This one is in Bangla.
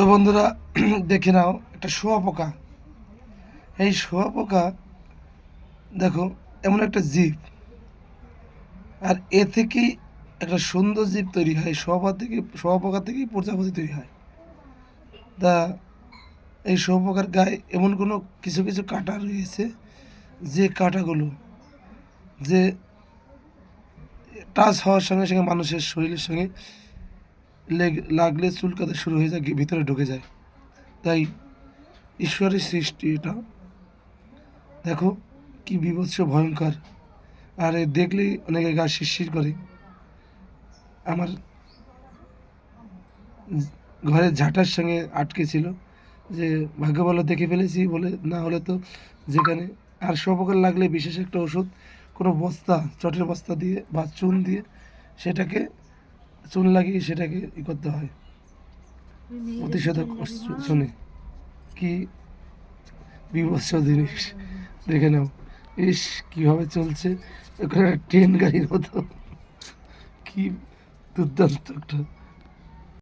তো বন্ধুরা, দেখে নাও, একটা শুয়াপোকা এই শুয়াপোকা দেখো, এমন একটা জীব। আর এ থেকেই একটা সুন্দর জীব তৈরি হয় শুয়াপোকা থেকে শুয়াপোকা থেকেই প্রজাপতি তৈরি হয়। তা, এই শুয়াপোকার গায়ে এমন কোনো কিছু কিছু কাঁটা রয়েছে, যে কাঁটাগুলো, যে টাচ হওয়ার সঙ্গে সঙ্গে মানুষের শরীরের সঙ্গে লাগলে চুলকাতে শুরু হয়ে যায়, ভিতরে ঢুকে যায়। তাই ঈশ্বরের সৃষ্টি এটা। দেখো কি বিভৎস, ভয়ঙ্কর। আর দেখলেই অনেকে গা শিরশির করে। আমার ঘরের ঝাঁটার সঙ্গে আটকে ছিল যে, ভাগ্য ভালো দেখে ফেলেছি বলে না হলে তো যেখানে। আর সপকার লাগলে বিশেষ একটা ওষুধ, কোনো বস্তা, চটের বস্তা দিয়ে বা চুন দিয়ে সেটাকে চুন লাগিয়ে সেটাকে ই করতে হয়। প্রতিষেধক শুনে। কি বিভৎস জিনিস, দেখে নাও। ইস, কীভাবে চলছে? ওখানে ট্রেন গাড়ির মতো। কি দুর্দান্ত একটা